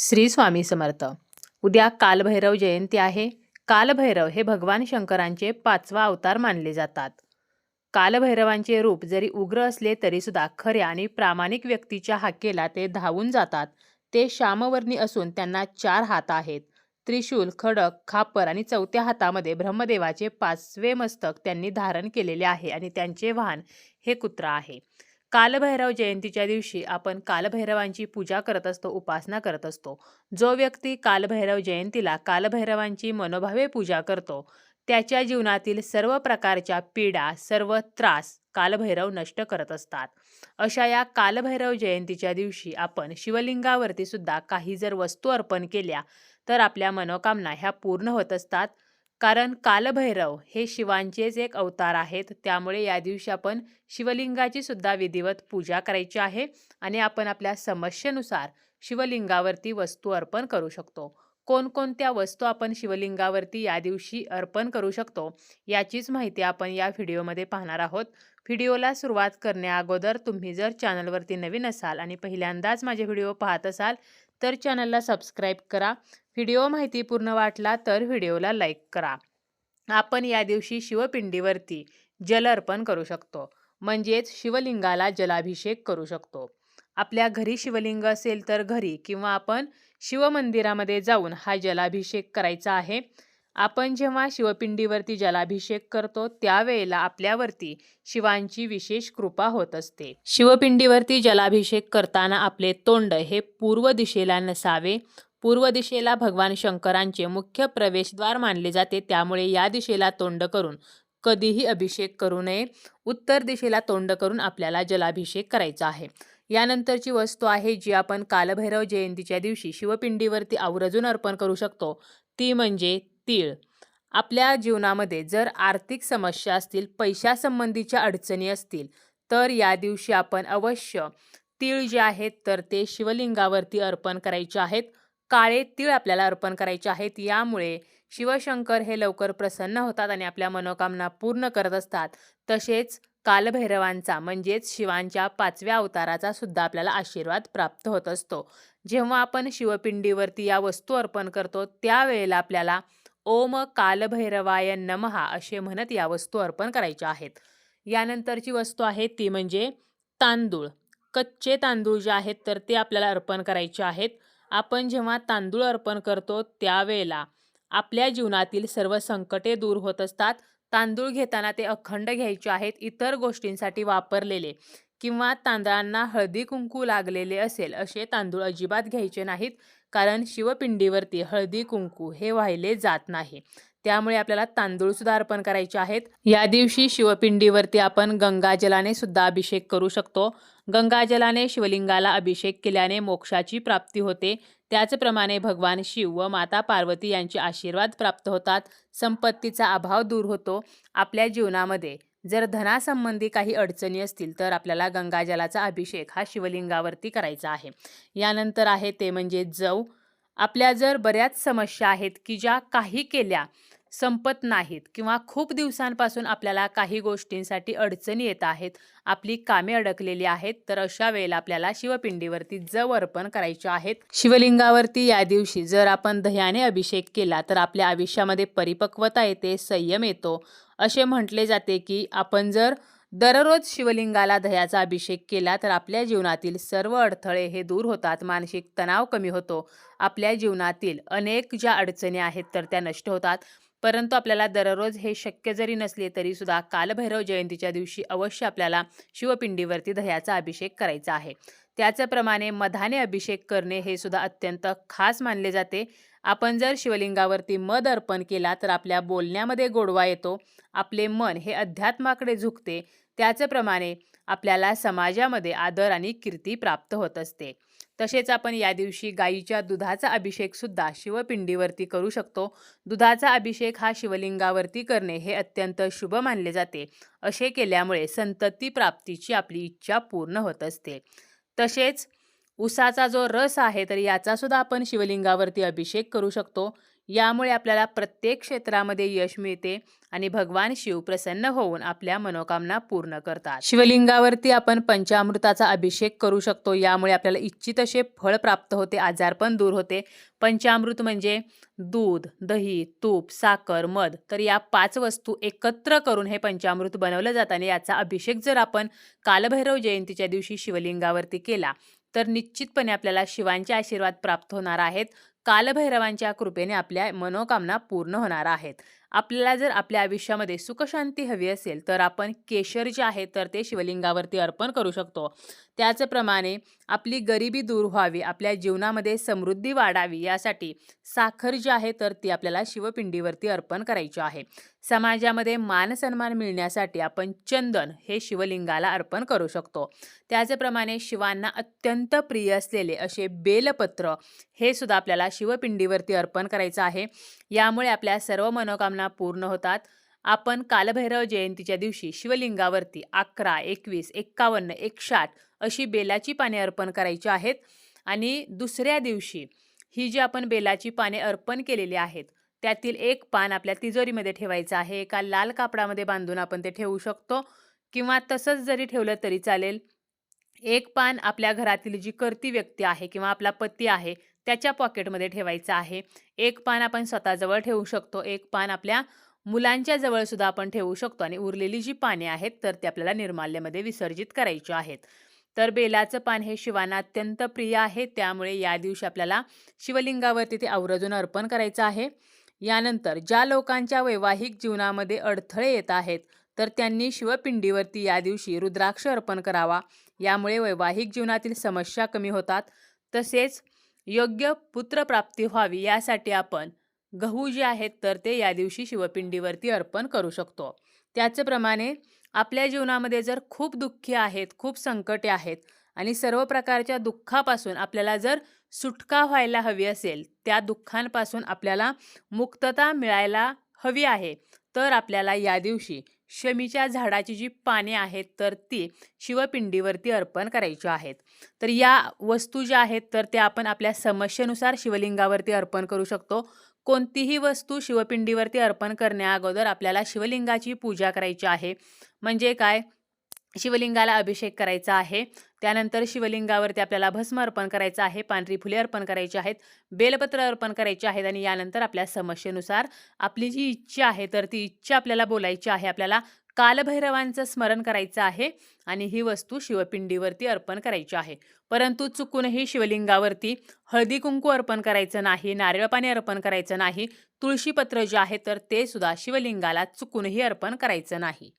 श्री स्वामी समर्थ. उद्या कालभैरव जयंती आहे. कालभैरव हे भगवान शंकरांचे पाचवा अवतार मानले जातात. कालभैरवांचे रूप जरी उग्र असले तरीसुद्धा खऱ्या आणि प्रामाणिक व्यक्तीच्या हाकेला ते धावून जातात. ते श्यामवर्णी असून त्यांना चार हात आहेत. त्रिशूल खडक खापर आणि चौथ्या हातामध्ये ब्रह्मदेवाचे पाचवे मस्तक त्यांनी धारण केलेले आहे आणि त्यांचे वाहन हे कुत्रा आहे. कालभैरव जयंतीच्या दिवशी आपण कालभैरवांची पूजा करत असतो उपासना करत असतो. जो व्यक्ती कालभैरव जयंतीला कालभैरवांची मनोभावे पूजा करतो त्याच्या जीवनातील सर्व प्रकारच्या पीडा सर्व त्रास कालभैरव नष्ट करत असतात. अशा या कालभैरव जयंतीच्या दिवशी आपण शिवलिंगावरती सुद्धा काही जर वस्तू अर्पण केल्या तर आपल्या मनोकामना ह्या पूर्ण होत असतात. कारण कालभैरव हे शिवांचेच एक अवतार आहेत. त्यामुळे या दिवशी आपण शिवलिंगाची सुद्धा विधिवत पूजा करायची आहे आणि आपण आपल्या समस्येनुसार शिवलिंगावरती वस्तू अर्पण करू शकतो. कोणकोणत्या वस्तू आपण शिवलिंगावरती या दिवशी अर्पण करू शकतो याचीच माहिती आपण या व्हिडिओमध्ये पाहणार आहोत. व्हिडिओला सुरुवात करण्याअगोदर तुम्ही जर चॅनलवरती नवीन असाल आणि पहिल्यांदाच माझे व्हिडिओ पाहत असाल तर चॅनलला सबस्क्राईब करा. व्हिडिओ माहितीपूर्ण वाटला तर व्हिडिओला लाईक करा. आपण या दिवशी शिवपिंडीवरती जल अर्पण करू शकतो. म्हणजेच शिवलिंगाला जलाभिषेक करू शकतो. आपल्या घरी शिवलिंग असेल तर घरी किंवा आपण शिवमंदिरामध्ये जाऊन हा जलाभिषेक करायचा आहे. आपण जेव्हा शिवपिंडीवरती जलाभिषेक करतो त्यावेळेला आपल्यावरती शिवांची विशेष कृपा होत असते. शिवपिंडीवरती जलाभिषेक करताना आपले तोंड हे पूर्व दिशेला नसावे. पूर्व दिशेला भगवान शंकरांचे मुख्य प्रवेशद्वार मानले जाते. त्यामुळे या दिशेला तोंड करून कधीही अभिषेक करू नये. उत्तर दिशेला तोंड करून आपल्याला जलाभिषेक करायचा आहे. यानंतरची वस्तू आहे जी आपण कालभैरव जयंतीच्या दिवशी शिवपिंडीवरती आवर्जून अर्पण करू शकतो. ती म्हणजे तीळ आपल्या जीवनामध्ये जर आर्थिक समस्या असतील पैशासंबंधीच्या अडचणी असतील तर या दिवशी आपण अवश्य तीळ जे आहेत तर ते शिवलिंगावरती अर्पण करायचे आहेत. काळे तीळ आपल्याला अर्पण करायचे आहेत. यामुळे शिवशंकर हे लवकर प्रसन्न होतात आणि आपल्या मनोकामना पूर्ण करत असतात. तसेच कालभैरवांचा म्हणजेच शिवांच्या पाचव्या अवताराचा सुद्धा आपल्याला आशीर्वाद प्राप्त होत असतो. जेव्हा आपण शिवपिंडीवरती या वस्तू अर्पण करतो त्यावेळेला आपल्याला ओम कालभैरवाय नमहा असे म्हणत या वस्तू अर्पण करायच्या आहेत. यानंतरची वस्तू आहे ती म्हणजे तांदूळ. कच्चे तांदूळ जे आहेत तर ते आपल्याला अर्पण करायचे आहेत. आपण जेव्हा तांदूळ अर्पण करतो त्यावेळेला आपल्या जीवनातील सर्व संकटे दूर होत असतात. तांदूळ घेताना ते अखंड घ्यायचे आहेत. इतर गोष्टींसाठी वापरलेले. किंवा तांदळांना हळदी कुंकू लागलेले असेल असे तांदूळ अजिबात घ्यायचे नाहीत. कारण शिवपिंडीवरती हळदी कुंकू हे वाहिले जात नाही. त्यामुळे आपल्याला तांदूळ सुद्धा अर्पण करायचे आहेत. या दिवशी शिवपिंडीवरती आपण गंगाजलाने सुद्धा अभिषेक करू शकतो. गंगाजलाने शिवलिंगाला अभिषेक केल्याने मोक्षाची प्राप्ती होते. त्याचप्रमाणे भगवान शिव व माता पार्वती यांचे आशीर्वाद प्राप्त होतात. संपत्तीचा अभाव दूर होतो. आपल्या जीवनामध्ये जर धनासंबंधी काही अडचणी असतील तर आपल्याला गंगाजलाचा अभिषेक हा शिवलिंगावरती करायचा आहे. यानंतर आहे ते म्हणजे जव. आपल्या जर बऱ्याच समस्या आहेत की ज्या काही केल्या संपत नाहीत किंवा खूप दिवसांपासून आपल्याला काही गोष्टींसाठी अडचणी येत आहेत आपली कामे अडकलेली आहेत तर अशा वेळेला आपल्याला शिवपिंडीवरती जव अर्पण करायचे आहेत. शिवलिंगावरती या दिवशी जर आपण दह्याने अभिषेक केला तर आपल्या आयुष्यामध्ये परिपक्वता येते संयम येतो. असे म्हटले जाते की आपण जर दररोज शिवलिंगाला दह्याचा अभिषेक केला तर आपल्या जीवनातील सर्व अडथळे हे दूर होतात. मानसिक तणाव कमी होतो. आपल्या जीवनातील अनेक ज्या अडचणी आहेत तर त्या नष्ट होतात. परंतु आपल्याला दररोज हे शक्य जरी नसले तरी सुद्धा कालभैरव जयंतीच्या दिवशी अवश्य आपल्याला शिवपिंडीवरती दह्याचा अभिषेक करायचा आहे. त्याचप्रमाणे मधाने अभिषेक करणे हे सुद्धा अत्यंत खास मानले जाते. आपण जर शिवलिंगावरती मध अर्पण केला तर आपल्या बोलण्यामध्ये गोडवा येतो आपले मन हे अध्यात्माकडे झुकते त्याचप्रमाणे आपल्याला समाजामध्ये आदर आणि कीर्ती प्राप्त होत असते. तसेच आपण या दिवशी गाईच्या दुधाचा अभिषेक सुद्धा शिवपिंडीवरती करू शकतो. दुधाचा अभिषेक हा शिवलिंगावरती करणे हे अत्यंत शुभ मानले जाते. असे केल्यामुळे संतती प्राप्तीची आपली इच्छा पूर्ण होत असते. तसेच उसाचा जो रस आहे तर याचा सुद्धा आपण शिवलिंगावरती अभिषेक करू शकतो. यामुळे आपल्याला प्रत्येक क्षेत्रामध्ये यश मिळते आणि भगवान शिव प्रसन्न होऊन आपल्या मनोकामना पूर्ण करतात. शिवलिंगावरती आपण पंचामृताचा अभिषेक करू शकतो. यामुळे आपल्याला इच्छित असे फळ प्राप्त होते आजारपण दूर होते. पंचामृत म्हणजे दूध दही तूप साखर मध. तर या पाच वस्तू एकत्र करून हे पंचामृत बनवलं जातं आणि याचा अभिषेक जर आपण कालभैरव जयंतीच्या दिवशी शिवलिंगावरती केला तर निश्चितपणे आपल्याला शिवांचे आशीर्वाद प्राप्त होणार आहेत. कालभैरवांच्या कृपेने आपल्या मनोकामना पूर्ण होणार आहेत. आपल्याला जर आपल्या आयुष्यामध्ये सुखशांती हवी असेल तर आपण केशर जे आहे तर ते शिवलिंगावरती अर्पण करू शकतो. त्याचप्रमाणे आपली गरिबी दूर व्हावी आपल्या जीवनामध्ये समृद्धी वाढावी यासाठी साखर जी आहे तर ती आपल्याला शिवपिंडीवरती अर्पण करायची आहे. समाजामध्ये मानसन्मान मिळण्यासाठी आपण चंदन हे शिवलिंगाला अर्पण करू शकतो. त्याचप्रमाणे शिवांना अत्यंत प्रिय असलेले असे बेलपत्र हे सुद्धा आपल्याला शिवपिंडीवरती अर्पण करायचं आहे. यामुळे आपल्या सर्व मनोकामना पूर्ण होतात. आपण कालभैरव जयंतीच्या दिवशी शिवलिंगावरती अकरा एकवीस एक्कावन्न एकशाठ अशी बेलाची पाने अर्पण करायची आहेत. आणि दुसऱ्या दिवशी ही जी आपण बेलाची पाने अर्पण केलेली आहेत त्यातील एक पान आपल्या तिजोरीमध्ये ठेवायचं आहे. एका लाल कापडामध्ये बांधून आपण ते ठेवू शकतो. किंवा तसंच जरी ठेवलं तरी चालेल. एक पान आपल्या घरातील जी करती व्यक्ती आहे किंवा आपला पती आहे त्याच्या पॉकेटमध्ये ठेवायचं आहे. एक पान आपण स्वतःजवळ ठेवू शकतो. एक पान आपल्या मुलांच्या जवळसुद्धा आपण ठेवू शकतो आणि उरलेली जी पाने आहेत तर ती आपल्याला निर्माल्यामध्ये विसर्जित करायची आहेत. तर बेलाचं पान हे शिवांना अत्यंत प्रिय आहे. त्यामुळे या दिवशी आपल्याला शिवलिंगावरती ते आवर्जून अर्पण करायचं आहे. यानंतर ज्या लोकांच्या वैवाहिक जीवनामध्ये अडथळे येत आहेत तर त्यांनी शिवपिंडीवरती या दिवशी रुद्राक्ष अर्पण करावा. यामुळे वैवाहिक जीवनातील समस्या कमी होतात. तसेच योग्य पुत्रप्राप्ती व्हावी यासाठी आपण गहू जे आहेत तर ते या दिवशी शिवपिंडीवरती अर्पण करू शकतो. त्याचप्रमाणे आपल्या जीवनामध्ये जर खूप दुःखी आहेत खूप संकटे आहेत आणि सर्व प्रकारच्या दुःखापासून आपल्याला जर सुटका व्हायला हवी असेल त्या दुःखांपासून आपल्याला मुक्तता मिळायला हवी आहे तर आपल्याला या दिवशी शमीच्या झाडाची जी पाने आहेत तर ती शिवपिंडीवरती अर्पण करायची आहेत. तर या वस्तू ज्या आहेत तर त्या आपण आपल्या समस्येनुसार शिवलिंगावरती अर्पण करू शकतो. कोणतीही वस्तू शिवपिंडीवरती अर्पण करण्याअगोदर आपल्याला शिवलिंगाची पूजा करायची आहे. म्हणजे काय? शिवलिंगाला अभिषेक करायचा आहे. त्यानंतर शिवलिंगावरती आपल्याला भस्म अर्पण करायचं आहे पांढरी फुले अर्पण करायची आहेत बेलपत्र अर्पण करायचे आहेत आणि यानंतर आपल्या समस्येनुसार आपली जी इच्छा आहे तर ती इच्छा आपल्याला बोलायची आहे. आपल्याला कालभैरवांचं स्मरण करायचं आहे आणि ही वस्तू शिवपिंडीवरती अर्पण करायची आहे. परंतु चुकूनही शिवलिंगावरती हळदी कुंकू अर्पण करायचं नाही नारळ पाणी अर्पण करायचं नाही तुळशीपत्र जे आहे तर ते सुद्धा शिवलिंगाला चुकूनही अर्पण करायचं नाही.